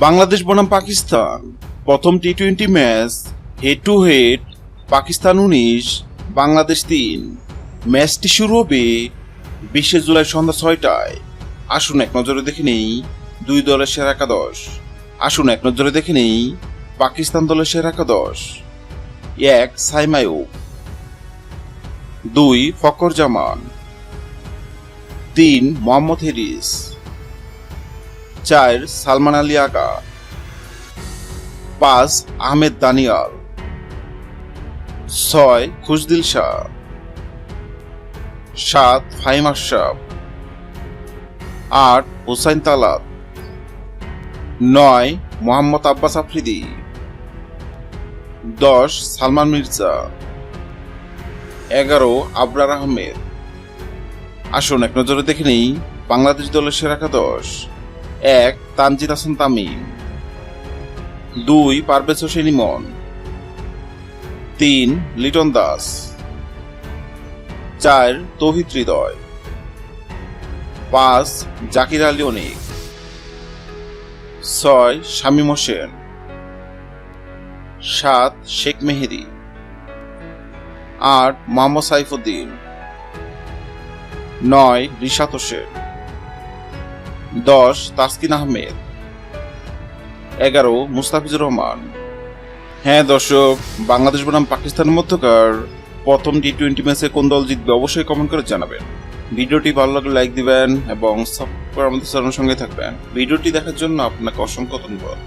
বাংলাদেশ বনাম পাকিস্তান। প্রথম T twenty match head to head Pakistan উনিশ, বাংলাদেশ তিন। ম্যাচটি শুরু হবে বিশে জুলাই সন্ধ্যা ছয়টায়। আসুন এক নজরে দেখে নেই দুই দলের সেরা একাদশ। আসুন এক নজরে দেখে নেই পাকিস্তান দলের সেরা একাদশ। এক সাইমায়ুব দুই ফকর জামান। তিন, মোহাম্মদ হেরিস। চার সালমান আলী আগা পাঁচ আহমেদ দানিয়াল, ছয় খুশদিল শাহ, সাত ফাহিম আশরাফ, আট হুসাইন তালাত, নয় মোহাম্মদ আব্বাস আফ্রিদি, দশ সালমান মির্জা, এগারো আবরার আহমেদ। আসুন এক নজরে দেখে নেই বাংলাদেশ দলের সেরা একাদশ। এক, তানজিদ হাসান তামিম। দুই, পারভেজ হোসেন ইমন। তিন, লিটন দাস। চার, তৌহিদ হৃদয়। পাঁচ, জাকির আলী অনিক। ছয়, শামীম হোসেন। সাত, শেখ মেহেদি। আট, মোহাম্মদ সাইফুদ্দিন। নয় রিশাত হোসেন। দশ, তাসকিন আহমেদ। এগারো, মুস্তাফিজুর রহমান। হ্যাঁ দর্শক, বাংলাদেশ বনাম পাকিস্তানের মধ্যকার প্রথম টি টোয়েন্টি ম্যাচে কোন দল জিতবে অবশ্যই কমেন্ট করে জানাবেন। ভিডিওটি ভালো লাগলে লাইক দিবেন এবং সাবস্ক্রাইব করে আমাদের সঙ্গে থাকবেন। ভিডিওটি দেখার জন্য আপনাকে অসংখ্য ধন্যবাদ।